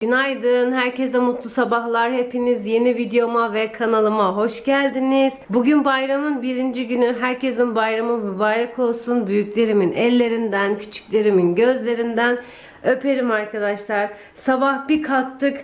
Günaydın, herkese mutlu sabahlar. Hepiniz yeni videoma ve kanalıma hoş geldiniz. Bugün bayramın birinci günü. Herkesin bayramı mübarek olsun. Büyüklerimin ellerinden, küçüklerimin gözlerinden öperim arkadaşlar. Sabah bir kalktık,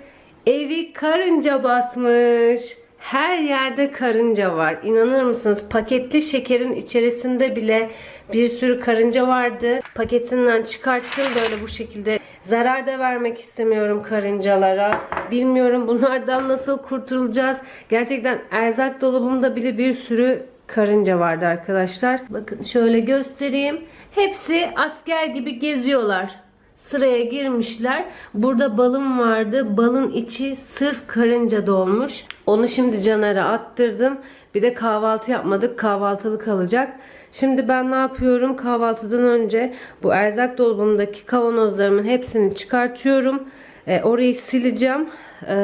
evi karınca basmış. Her yerde karınca var. İnanır mısınız? Paketli şekerin içerisinde bile bir sürü karınca vardı. Paketinden çıkarttım böyle bu şekilde. Zarar da vermek istemiyorum karıncalara. Bilmiyorum bunlardan nasıl kurtulacağız. Gerçekten erzak dolabımda bile bir sürü karınca vardı arkadaşlar. Bakın şöyle göstereyim. Hepsi asker gibi geziyorlar sıraya girmişler. Burada balım vardı. Balın içi sırf karınca dolmuş. Onu şimdi Caner'e attırdım. Bir de kahvaltı yapmadık. Kahvaltılık alacak. Şimdi ben ne yapıyorum? Kahvaltıdan önce bu erzak dolabımdaki kavanozlarımın hepsini çıkartıyorum. E, orayı sileceğim. E,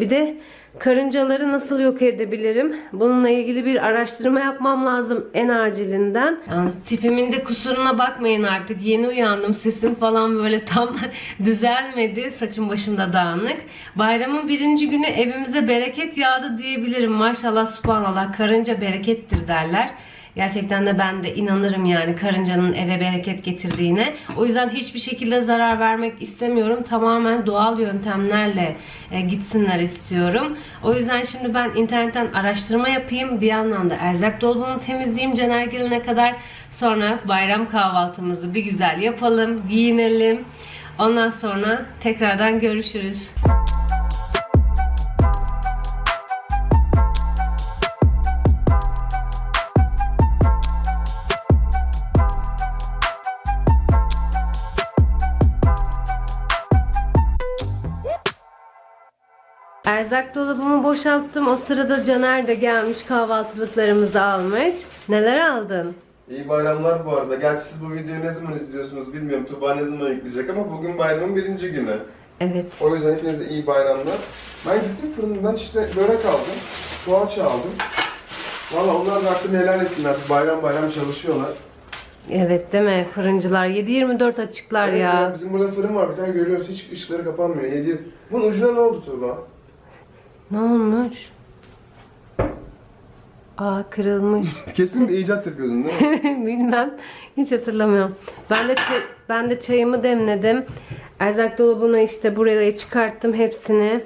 bir de karıncaları nasıl yok edebilirim? Bununla ilgili bir araştırma yapmam lazım en acilinden. Yalnız tipimin de kusuruna bakmayın artık. Yeni uyandım. Sesim falan böyle tam düzelmedi. Saçım başımda dağınık. Bayramın birinci günü evimize bereket yağdı diyebilirim. Maşallah subhanallah karınca berekettir derler. Gerçekten de ben de inanırım yani karıncanın eve bereket getirdiğine. O yüzden hiçbir şekilde zarar vermek istemiyorum. Tamamen doğal yöntemlerle e, gitsinler istiyorum. O yüzden şimdi ben internetten araştırma yapayım. Bir yandan da erzak dolabını temizleyeyim Caner gelene kadar. Sonra bayram kahvaltımızı bir güzel yapalım, giyinelim. Ondan sonra tekrardan görüşürüz. Erzak dolabımı boşalttım. O sırada Caner de gelmiş kahvaltılıklarımızı almış. Neler aldın? İyi bayramlar bu arada. Gerçi siz bu videoyu ne zaman izliyorsunuz bilmiyorum. Tuba ne zaman yükleyecek ama bugün bayramın birinci günü. Evet. O yüzden hepinize iyi bayramlar. Ben gittim fırından işte börek aldım. Poğaça aldım. Valla onlar da hakkını helal etsinler. Bayram bayram çalışıyorlar. Evet değil mi? Fırıncılar 7-24 açıklar Evet ya. Bizim burada fırın var bir tane görüyoruz hiç ışıkları kapanmıyor. Yedi... Bunun ucuna ne oldu Tuğba? Ne olmuş? Aa kırılmış. Kesin bir icat yapıyordun değil mi? Bilmem. Hiç hatırlamıyorum. Ben de ben de çayımı demledim. Erzak dolabına işte buraya çıkarttım hepsini.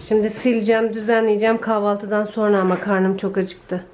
Şimdi sileceğim, düzenleyeceğim kahvaltıdan sonra ama karnım çok acıktı.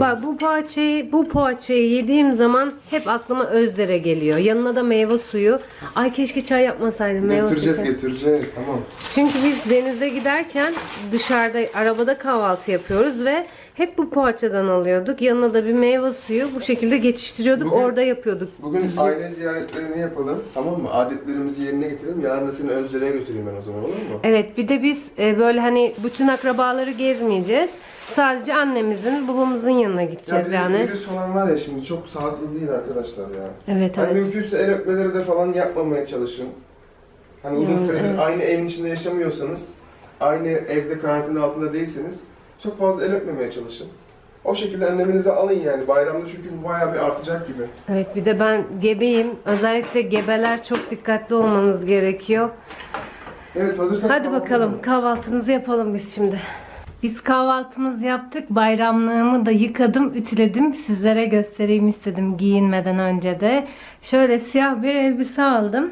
Bak bu poğaçayı, bu poğaçayı yediğim zaman hep aklıma Özdere geliyor. Yanına da meyve suyu. Ay keşke çay yapmasaydım meyve suyu. Getireceğiz getireceğiz tamam. Çünkü biz denize giderken dışarıda arabada kahvaltı yapıyoruz ve hep bu poğaçadan alıyorduk. Yanına da bir meyve suyu bu şekilde geçiştiriyorduk. Bugün- orada yapıyorduk. Bugün aile ziyaretlerini yapalım tamam mı? Adetlerimizi yerine getirelim. Yarın da seni Özdere'ye götüreyim ben o zaman olur mu? Evet bir de biz e, böyle hani bütün akrabaları gezmeyeceğiz. Sadece annemizin, babamızın yanına Ya gideceğiz bir de yani. virüs olan var ya şimdi çok sağlıklı değil arkadaşlar ya. Evet Hani evet. mümkünse el öpmeleri de falan yapmamaya çalışın. Hani uzun Yani, süredir evet. aynı evin içinde yaşamıyorsanız, aynı evde karantina altında değilseniz çok fazla el öpmemeye çalışın. O şekilde önleminizi alın yani. Bayramda çünkü bu bayağı bir artacak gibi. Evet bir de ben gebeyim. Özellikle gebeler çok dikkatli olmanız gerekiyor. Evet hazırsak Hadi bakalım kahvaltımızı yapalım biz şimdi. Biz kahvaltımızı yaptık. Bayramlığımı da yıkadım, ütüledim. Sizlere göstereyim istedim giyinmeden önce de. Şöyle siyah bir elbise aldım.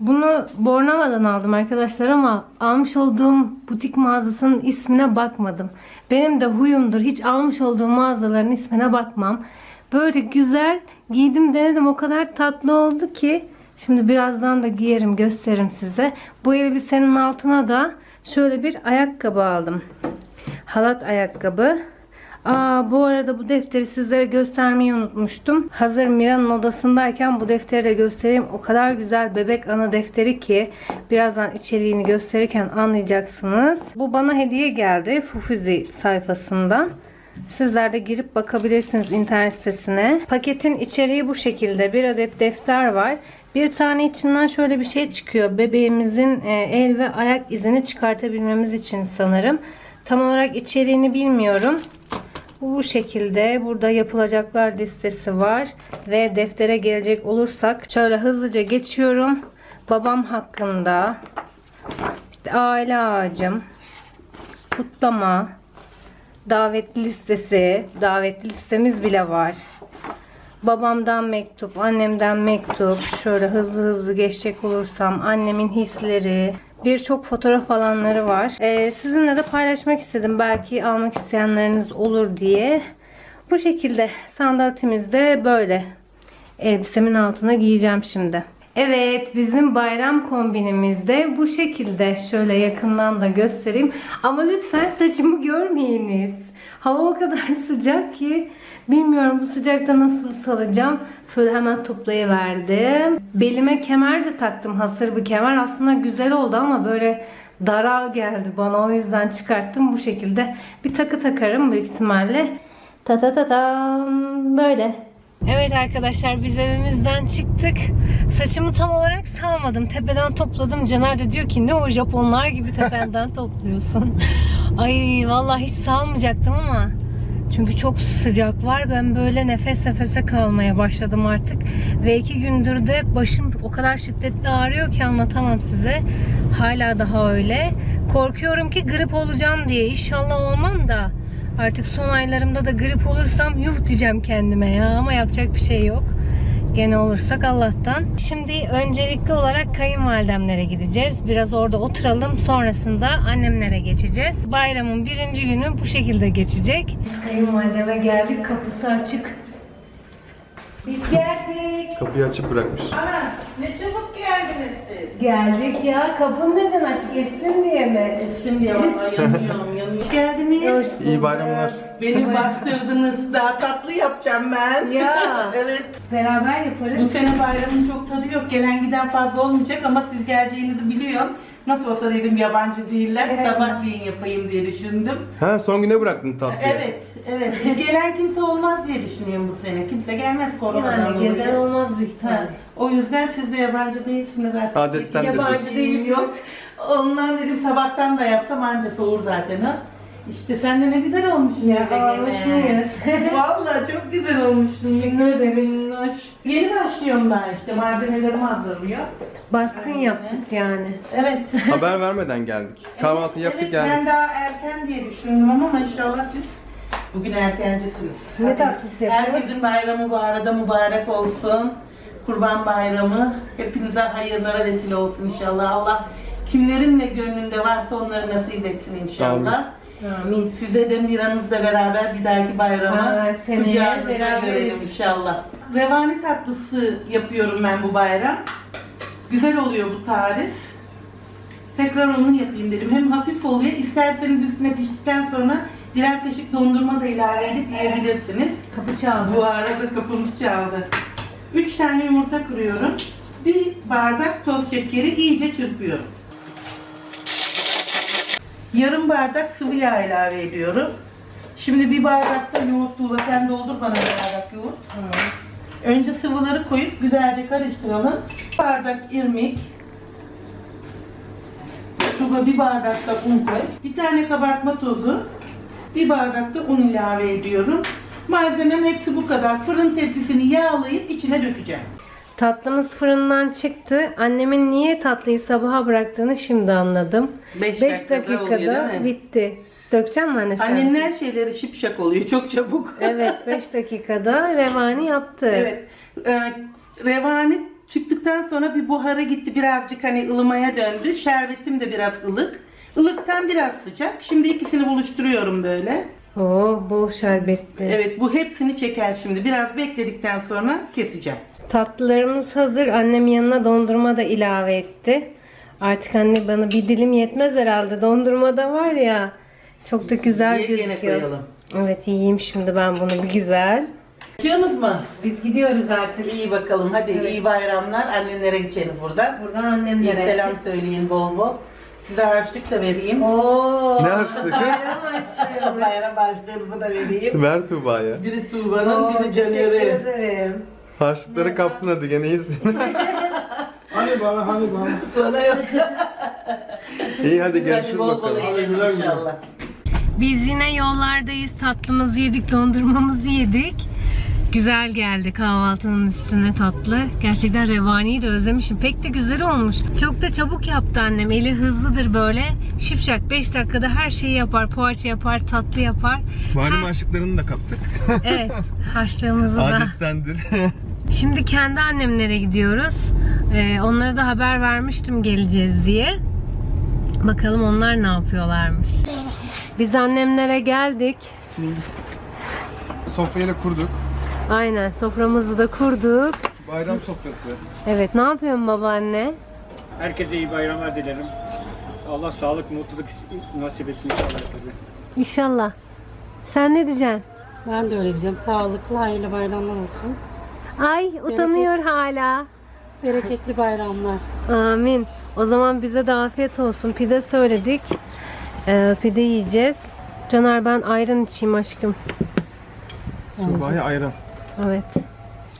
Bunu Bornova'dan aldım arkadaşlar ama almış olduğum butik mağazasının ismine bakmadım. Benim de huyumdur. Hiç almış olduğum mağazaların ismine bakmam. Böyle güzel giydim denedim. O kadar tatlı oldu ki. Şimdi birazdan da giyerim gösteririm size. Bu elbisenin altına da şöyle bir ayakkabı aldım. Halat ayakkabı. Aa, bu arada bu defteri sizlere göstermeyi unutmuştum. Hazır Mira'nın odasındayken bu defteri de göstereyim. O kadar güzel bebek anı defteri ki birazdan içeriğini gösterirken anlayacaksınız. Bu bana hediye geldi Fufuzi sayfasından. Sizler de girip bakabilirsiniz internet sitesine. Paketin içeriği bu şekilde. Bir adet defter var. Bir tane içinden şöyle bir şey çıkıyor. Bebeğimizin e, el ve ayak izini çıkartabilmemiz için sanırım. Tam olarak içeriğini bilmiyorum. Bu şekilde burada yapılacaklar listesi var ve deftere gelecek olursak şöyle hızlıca geçiyorum. Babam hakkında İşte aile ağacım, kutlama, davetli listesi, davetli listemiz bile var. Babamdan mektup, annemden mektup. Şöyle hızlı hızlı geçecek olursam annemin hisleri, birçok fotoğraf alanları var. Ee, sizinle de paylaşmak istedim. Belki almak isteyenleriniz olur diye. Bu şekilde sandaletimiz de böyle. Elbisemin altına giyeceğim şimdi. Evet bizim bayram kombinimiz de bu şekilde. Şöyle yakından da göstereyim. Ama lütfen saçımı görmeyiniz. Hava o kadar sıcak ki bilmiyorum bu sıcakta nasıl salacağım. Şöyle hemen toplayıverdim. Belime kemer de taktım. Hasır bir kemer. Aslında güzel oldu ama böyle daral geldi bana. O yüzden çıkarttım bu şekilde. Bir takı takarım büyük ihtimalle. Ta ta ta tam böyle. Evet arkadaşlar biz evimizden çıktık. Saçımı tam olarak salmadım. Tepeden topladım. Caner de diyor ki ne o Japonlar gibi tependen topluyorsun. Ay vallahi hiç salmayacaktım ama çünkü çok sıcak var. Ben böyle nefes nefese kalmaya başladım artık. Ve iki gündür de başım o kadar şiddetli ağrıyor ki anlatamam size. Hala daha öyle. Korkuyorum ki grip olacağım diye. İnşallah olmam da. Artık son aylarımda da grip olursam yuh diyeceğim kendime ya. Ama yapacak bir şey yok. Gene olursak Allah'tan. Şimdi öncelikli olarak kayınvalidemlere gideceğiz. Biraz orada oturalım. Sonrasında annemlere geçeceğiz. Bayramın birinci günü bu şekilde geçecek. Biz kayınvalideme geldik. Kapısı açık. Biz geldik. Kapıyı açık bırakmış. Ana ne çabuk geldiniz siz. Geldik ya. Kapın neden açık? Essin diye mi? Şimdi vallahi yanıyorum yanıyorum. Hoş geldiniz. Hoş İyi bayramlar. Beni bastırdınız. Daha tatlı yapacağım ben. Ya. evet. Beraber Bu yaparız. sene bayramın çok tadı yok. Gelen giden fazla olmayacak ama siz geleceğinizi biliyorum. Nasıl olsa dedim yabancı değiller. Evet. Sabahleyin yapayım diye düşündüm. Ha son güne bıraktın tatlıyı. Evet, evet. Gelen kimse olmaz diye düşünüyorum bu sene. Kimse gelmez koronadan Yani gezen dolayı. olmaz büyük Ha, ihtimalle. o yüzden siz de yabancı değilsiniz artık. Adettendir Yabancı değilsiniz. Yok. Ondan dedim sabahtan da yapsam anca soğur zaten ha. İşte sen de ne güzel olmuşsun ya. Almışsınız. Vallahi çok güzel olmuşsun. Minnoş minnoş. Yeni başlıyorum daha işte malzemelerimi hazırlıyor. Baskın yaptık yani. Evet. Haber vermeden geldik. Kahvaltı evet, yaptık evet, geldik. ben daha erken diye düşündüm ama maşallah siz bugün erkencisiniz. Ne Hadi. tatlısı? Herkesin bayramı bu arada mübarek olsun. Kurban bayramı hepinize hayırlara vesile olsun inşallah. Allah kimlerin ne gönlünde varsa onları nasip etsin inşallah. Amin. Size de Miranızla beraber bir dahaki bayrama Aa, seneye kucağınızda beraberiz. görelim inşallah. Revani tatlısı yapıyorum ben bu bayram. Güzel oluyor bu tarif. Tekrar onu yapayım dedim. Hem hafif oluyor. İsterseniz üstüne piştikten sonra birer kaşık dondurma da ilave edip yiyebilirsiniz. Kapı çaldı. Bu arada kapımız çaldı. 3 tane yumurta kırıyorum. Bir bardak toz şekeri iyice çırpıyorum. Yarım bardak sıvı yağ ilave ediyorum. Şimdi bir bardakta yoğurt tuğla sen doldur bana bir bardak yoğurt. Önce sıvıları koyup güzelce karıştıralım. Bir bardak irmik. Tuğla bir bardak da un koy. Bir tane kabartma tozu. Bir bardak da un ilave ediyorum. Malzemem hepsi bu kadar. Fırın tepsisini yağlayıp içine dökeceğim. Tatlımız fırından çıktı. Annemin niye tatlıyı sabaha bıraktığını şimdi anladım. Beş 5 dakikada dakikada oluyor, değil mi? bitti. Dökeceğim mi anne an? Annenin her şeyleri şipşak oluyor. Çok çabuk. Evet 5 dakikada revani yaptı. Evet. Ee, revani çıktıktan sonra bir buhara gitti. Birazcık hani ılımaya döndü. Şerbetim de biraz ılık. Ilıktan biraz sıcak. Şimdi ikisini buluşturuyorum böyle. Oo bol şerbetli. Evet bu hepsini çeker şimdi. Biraz bekledikten sonra keseceğim. Tatlılarımız hazır. Annem yanına dondurma da ilave etti. Artık anne bana bir dilim yetmez herhalde. Dondurma da var ya. Çok da güzel Ye, gene gözüküyor. koyalım. Evet yiyeyim şimdi ben bunu bir güzel. Açıyorsunuz mu? Biz gidiyoruz artık. İyi bakalım. Hadi Evet. iyi bayramlar. Annenlere gideceğiniz buradan. Buradan İyi annemlere. selam söyleyin bol bol. Size harçlık da vereyim. Oo. Ne harçlığı kız? Bayram açıyoruz. Bayram harçlığınızı da vereyim. Ver Tuğba'ya. Biri Tuğba'nın, biri teşekkür Caner'in. ederim. Harçlıkları kaptın hadi gene iyisin. Hani bana hani bana. Sana yok. İyi hadi Hadi görüşürüz bol bol bakalım. eğlenin güle güle. inşallah. Biz yine yollardayız. Tatlımızı yedik, dondurmamızı yedik. Güzel geldi kahvaltının üstüne tatlı. Gerçekten revaniyi de özlemişim. Pek de güzel olmuş. Çok da çabuk yaptı annem. Eli hızlıdır böyle. Şipşak 5 dakikada her şeyi yapar. Poğaça yapar, tatlı yapar. Badem Ha. aşıklarını da kaptık. Evet, harçlığımızı da. Adettendir. Şimdi kendi annemlere gidiyoruz. Ee, onlara da haber vermiştim geleceğiz diye. Bakalım onlar ne yapıyorlarmış. Biz annemlere geldik. Şimdi sofrayı da kurduk. Aynen soframızı da kurduk. Bayram sofrası. Evet ne yapıyorsun babaanne? Herkese iyi bayramlar dilerim. Allah sağlık, mutluluk nasip etsin inşallah herkese. İnşallah. Sen ne diyeceksin? Ben de öyle diyeceğim. Sağlıklı, hayırlı bayramlar olsun. Ay utanıyor hala. Bereketli bayramlar. Amin. O zaman bize de afiyet olsun. Pide söyledik. Ee, pide yiyeceğiz. Caner ben ayran içeyim aşkım. Sabahı ayran. Evet.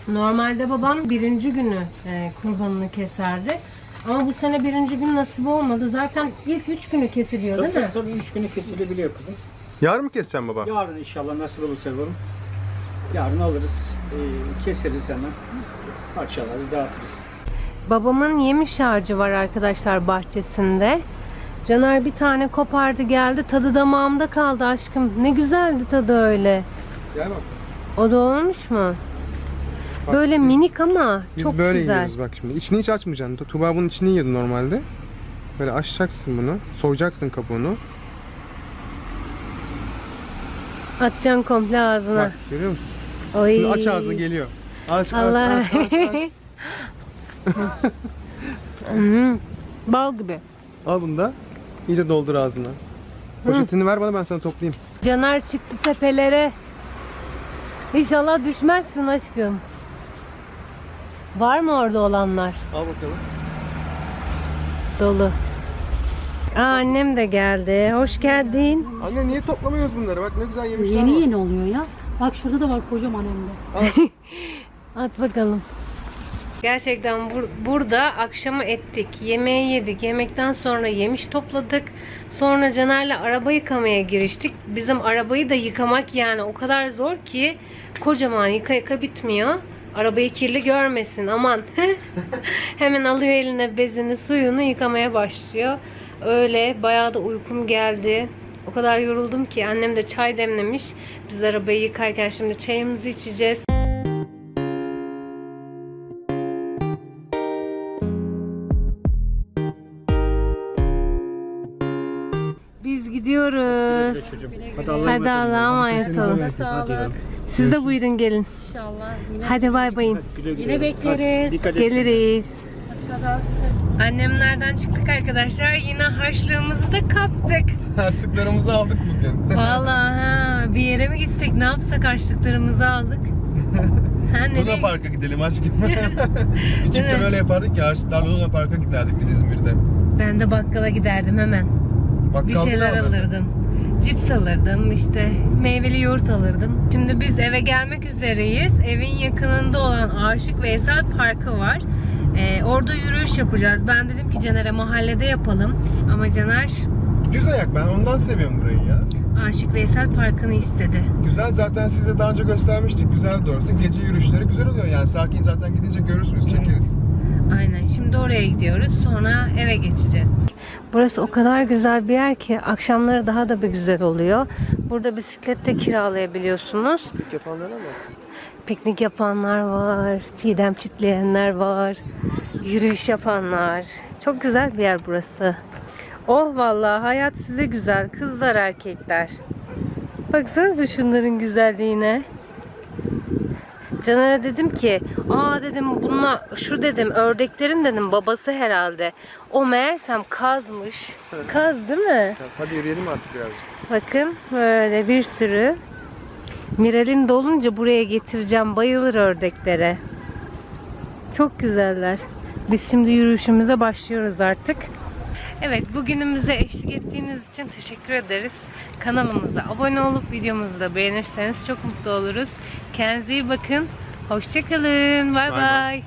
Normalde babam birinci günü e, kurbanını keserdi. Ama bu sene birinci gün nasip olmadı. Zaten ilk üç günü kesiliyor değil mi? Tabii, tabii üç günü kesilebiliyor kızım. Yarın mı keseceğim baba? Yarın inşallah nasip olursa yavrum. Yarın alırız, keseriz hemen. Parçalarız, dağıtırız. Babamın yemiş ağacı var arkadaşlar bahçesinde. Caner bir tane kopardı geldi. Tadı damağımda kaldı aşkım. Ne güzeldi tadı öyle. Gel bak. O da olmuş mu? Bak, Böyle biz- minik ama Biz çok böyle güzel. yiyoruz bak şimdi. İçini hiç açmayacaksın. Tuba bunun içini yiyordu normalde. Böyle açacaksın bunu. Soyacaksın kabuğunu. Atacaksın komple ağzına. Bak görüyor musun? Oy. Şimdi aç ağzını geliyor. Aç Allah. aç aç aç. aç. Hmm, Bal gibi. Al bunu da. İyice doldur ağzına. Poşetini ver bana ben sana toplayayım. Caner çıktı tepelere. İnşallah düşmezsin aşkım. Var mı orada olanlar? Al bakalım. Dolu. Aa, annem de geldi. Hoş geldin. Anne niye toplamıyoruz bunları? Bak ne güzel yemişler Yeni var. yeni oluyor ya. Bak şurada da var kocaman hem de. At bakalım. Gerçekten bur- burada akşamı ettik. Yemeği yedik. Yemekten sonra yemiş topladık. Sonra Caner'le araba yıkamaya giriştik. Bizim arabayı da yıkamak yani o kadar zor ki kocaman yıka yıka bitmiyor. Arabayı kirli görmesin aman. Hemen alıyor eline bezini suyunu yıkamaya başlıyor. Öyle bayağı da uykum geldi. O kadar yoruldum ki annem de çay demlemiş. Biz arabayı yıkarken şimdi çayımızı içeceğiz. Biz gidiyoruz. Hadi Allah'a Hadi Allah'a emanet olun. Sağlık. Siz de buyurun gelin. İnşallah. Yine, Hadi bay bayın. Yine bekleriz. Geliriz. Annemlerden çıktık arkadaşlar. Yine harçlığımızı da kaptık. Harçlıklarımızı aldık bugün. Vallahi ha, bir yere mi gitsek ne yapsak harçlıklarımızı aldık. Ha, Luna nereye? Park'a gidelim aşkım. Küçükken öyle yapardık ya harçlıklarla Luna Park'a giderdik biz İzmir'de. Ben de bakkala giderdim hemen. Bak Bir şeyler alırdım. Cips alırdım işte meyveli yoğurt alırdım. Şimdi biz eve gelmek üzereyiz. Evin yakınında olan Aşık Veysel Parkı var. Ee, orada yürüyüş yapacağız. Ben dedim ki Caner'e mahallede yapalım. Ama Caner Düz ayak ben ondan seviyorum burayı ya. Aşık Veysel Parkı'nı istedi. Güzel zaten size daha önce göstermiştik. Güzel doğrusu gece yürüyüşleri güzel oluyor yani. Sakin zaten gidince görürsünüz çekeriz. Aynen. Şimdi oraya gidiyoruz. Sonra eve geçeceğiz. Burası o kadar güzel bir yer ki akşamları daha da bir güzel oluyor. Burada bisiklet de kiralayabiliyorsunuz. Yapanlara bak. Piknik yapanlar var, çiğdem çitleyenler var, yürüyüş yapanlar. Çok güzel bir yer burası. Oh vallahi hayat size güzel kızlar erkekler. Baksanıza şunların güzelliğine. Caner'e dedim ki, aa dedim bununla şu dedim ördeklerin dedim babası herhalde. O meğersem kazmış. Kaz değil mi? Hadi yürüyelim artık birazcık. Bakın böyle bir sürü. Miral'in dolunca buraya getireceğim. Bayılır ördeklere. Çok güzeller. Biz şimdi yürüyüşümüze başlıyoruz artık. Evet bugünümüze eşlik ettiğiniz için teşekkür ederiz. Kanalımıza abone olup videomuzu da beğenirseniz çok mutlu oluruz. Kendinize iyi bakın. Hoşçakalın. Bay Bay bay. bay.